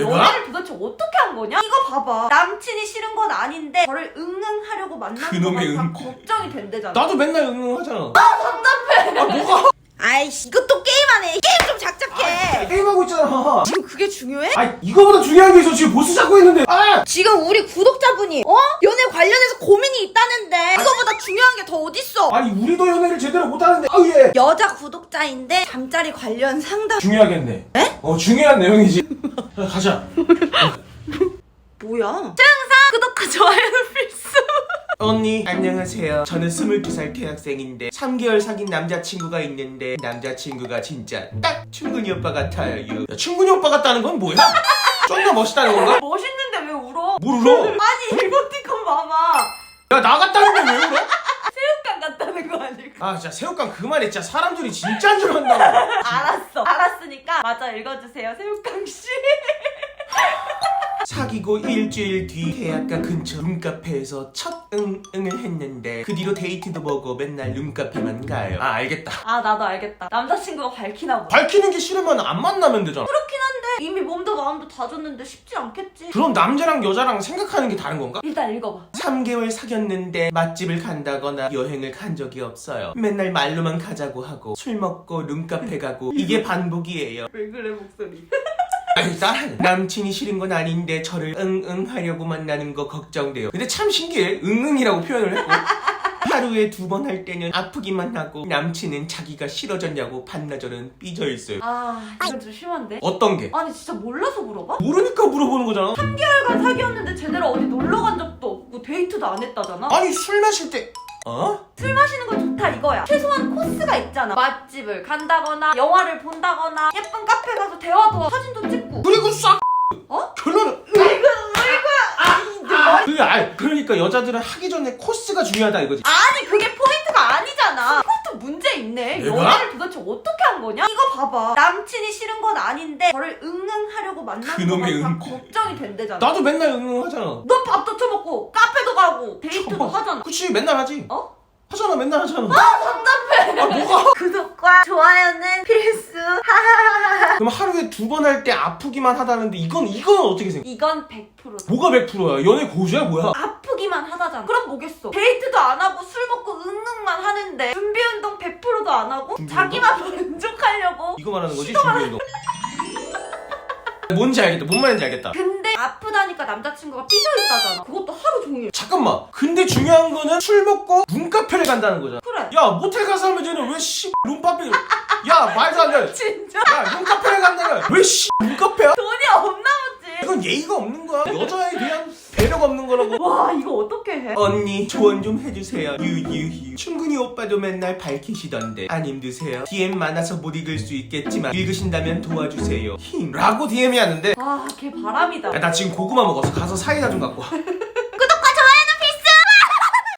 연애를 도대체 어떻게 한 거냐? 이거 봐봐. 남친이 싫은 건 아닌데 저를 응응하려고 만나는 그놈의 거가 다 응. 걱정이 된대잖아. 나도 맨날 응응하잖아. 아 답답해. 아 뭐가? 아이씨 이거 또 게임하네. 게임 좀 작작해. 게임하고 있잖아. 지금 그게 중요해? 아 이거보다 중요한 게 있어. 지금 보스 잡고 있는데. 아! 지금 우리 구독자분이 어? 연애 관련해서 고민이 있다는데 이거보다 중요한 게 더 어딨어? 아니 우리도 연애를 제대로 못하는데. 아우 예. 여자 구독자인데 잠자리 관련 상담 중요하겠네. 에? 어 중요한 내용이지. 자, 가자. 뭐야? 증상 구독과 좋아요는 필수. 언니 안녕하세요 저는 22살 대학생인데 3개월 사귄 남자친구가 있는데 남자친구가 진짜 딱 충근이 오빠 같아요 야, 충근이 오빠 같다는 건 뭐야? 존나 멋있다는 건가? 멋있는데 왜 울어? 뭘 울어? 아니 이모티콘 봐봐. 야 나 같다는 건왜 울어? 새우깡 같다는 거 아닐까? 아 진짜 새우깡 그만해 진짜 사람들이 진짜 안 좋아한다고 알았어. 알았으니까 맞아 읽어주세요 새우깡 씨. 사귀고 일주일 뒤 대학가 근처 룸카페에서 첫 응응을 했는데 그 뒤로 데이트도 보고 맨날 룸카페만 가요 아 알겠다 아 나도 알겠다. 남자친구가 밝히나 보다. 밝히는 게 싫으면 안 만나면 되잖아 그렇긴 한데 이미 몸도 마음도 다 줬는데 쉽지 않겠지. 그럼 남자랑 여자랑 생각하는 게 다른 건가? 일단 읽어봐. 3개월 사귀었는데 맛집을 간다거나 여행을 간 적이 없어요. 맨날 말로만 가자고 하고 술 먹고 룸카페 가고 이게 반복이에요. 왜 그래 목소리? 아니 딸 남친이 싫은 건 아닌데 저를 응응 하려고 만나는 거 걱정돼요. 근데 참 신기해. 응응이라고 표현을 했고 하루에 두 번 할 때는 아프기만 하고 남친은 자기가 싫어졌냐고 반나절은 삐져 있어요. 아 이건 좀 심한데? 어떤 게? 아니 진짜 몰라서 물어봐? 모르니까 물어보는 거잖아. 3개월간 사귀었는데 제대로 어디 놀러 간 적도 없고 데이트도 안 했다잖아? 아니 술 마실 때 어? 술 마시는 건 좋다 이거야. 최소한 코스가 있잖아. 맛집을 간다거나 영화를 본다거나 예쁜 카페 가서 대화도 하고 사진도 찍고. 그리고 싹 어? 결론은 으이구 으이구 아, 그, 아, 그러니까 여자들은 하기 전에 코스가 중요하다 이거지. 아니 그게 포인트가 아니잖아 그것도 문제 있네 내가? 연애를 도대체 어떻게 한 거냐? 이거 봐봐 남친이 싫은 건 아닌데 저를 응응하려고 그놈의 거가 다 응. 걱정이 된대잖아 나도 맨날 응응하잖아. 너 밥도 처먹고 카페도 가고 데이트도 저거. 하잖아 그치 맨날 하지. 어? 하잖아 맨날 하잖아. 답답해 아 뭐가? 구독과 좋아요는 필수 하하하하 그럼 하루에 두 번 할 때 아프기만 하다는데 이건 이건 어떻게 생각? 이건 100%다 뭐가 100%야? 연애 고수야 뭐야? 아프기만 하다잖아 그럼 뭐겠어 데이트도 안 하고 술 먹고 응응만 하는데 준비 운동 100%도 안 하고 준비 자기만 만족하려고 이거 말하는 거지 준비 운동. 뭔지 알겠다. 뭔 말인지 알겠다. 근데 아프다니까 남자친구가 삐져있다잖아 그것도 하루 종일 잠깐만. 근데 중요한 거는 술 먹고 룸카페를 간다는 거잖아. 그래 야 모텔 가서 하면 쟤는 왜씨 룸카페? 야 말도 안 돼. 진짜 야 룸카페를 간다면 왜씨 룸카페야? 돈이 없나 보지 이건 예의가 없는 거야. 여자에 대한 배려가 없는 거라고. 와 이거 어떻게 해? 언니 조언 좀 해주세요. 유유유. 충분히 오빠도 맨날 밝히시던데. 안 힘드세요? DM 많아서 못 읽을 수 있겠지만 읽으신다면 도와주세요. 힘. 라고 DM이 왔는데. 아 걔 바람이다. 야, 나 지금 고구마 먹었어 가서 사이다 좀 갖고 와 구독과 좋아요는 필수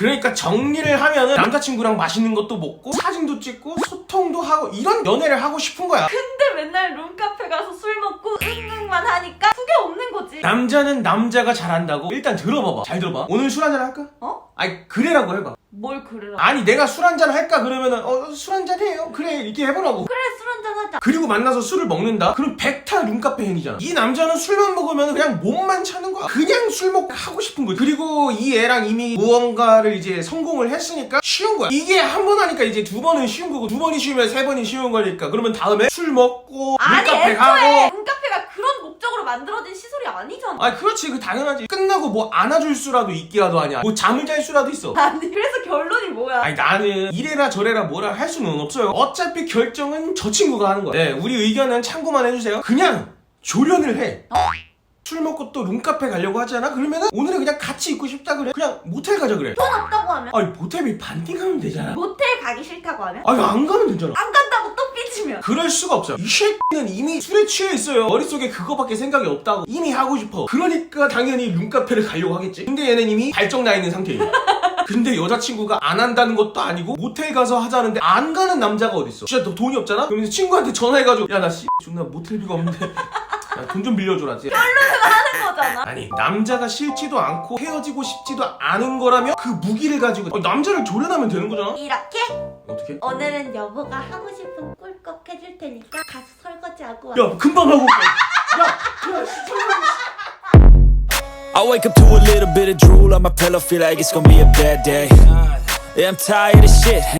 그러니까 정리를 하면은 남자친구랑 맛있는 것도 먹고 사진도 찍고 소통도 하고 이런 연애를 하고 싶은 거야. 근데 맨날 룸카페 가서 술 먹고 응응만 하니까 그게 없는 거지. 남자는 남자가 잘한다고. 일단 들어봐봐. 잘 들어봐. 오늘 술 한잔 할까? 어? 아니 그래라고 해봐. 뭘 그래라 아니 내가 술 한잔 할까 그러면은 어 술 한잔 해요. 그래 이렇게 해보라고. 그래 술 한잔 하자. 그리고 만나서 술을 먹는다? 그럼 백타 룸카페 행위잖아. 이 남자는 술만 먹으면 그냥 몸만 차는 거야. 그냥 술 먹고 하고 싶은 거지. 그리고 이 애랑 이미 무언가를 이제 성공을 했으니까 쉬운 거야. 이게 한 번 하니까 이제 두 번은 쉬운 거고 두 번이 쉬우면 세 번이 쉬운 거니까. 그러면 다음에 술 먹고 아니 룸카페 애초에 가고. 룸카페 목적으로 만들어진 시설이 아니잖아 아 그렇지 그 당연하지 끝나고 뭐 안아줄 수라도 있기라도 하냐 뭐 잠을 잘 수라도 있어 아니 그래서 결론이 뭐야 아니 나는 이래라 저래라 뭐라 할 수는 없어요. 어차피 결정은 저 친구가 하는 거야. 네, 우리 의견은 참고만 해주세요. 그냥 조련을 해. 어? 술 먹고 또 룸카페 가려고 하잖아? 그러면은 오늘은 그냥 같이 있고 싶다 그래. 그냥 모텔 가자 그래. 돈 없다고 하면 아니 모텔비 반띵하면 되잖아. 모텔 가기 싫다고 하면 아니 안 가면 되잖아. 안 간다 삐지면 그럴 수가 없어요. 이 새끼는 이미 술에 취해 있어요. 머릿속에 그거밖에 생각이 없다고. 이미 하고 싶어. 그러니까 당연히 룸카페를 가려고 하겠지. 근데 얘는 이미 발정 나 있는 상태예요. 근데 여자친구가 안 한다는 것도 아니고 모텔 가서 하자는데 안 가는 남자가 어딨어. 진짜 너 돈이 없잖아? 그러면 친구한테 전화해가지고 야 나 씨, 존나 모텔비가 없는데 돈 좀 빌려줘라. 이제. 하는 거잖아 아니 남자가 싫지도 않고 헤어지고 싶지도 않은 거라면 그 무기를 가지고 어, 남자를 조련하면 되는 거잖아? 이렇게 어떻게? 오늘은 여보가 하고 싶은 꿀꺽 해줄 테니까 가서 설거지하고 와 야 금방 하고 올게. 야 시청자 I wake up to a little bit of drool on my pillow, feel like it's gonna be a bad day. Yeah, I'm tired of shit.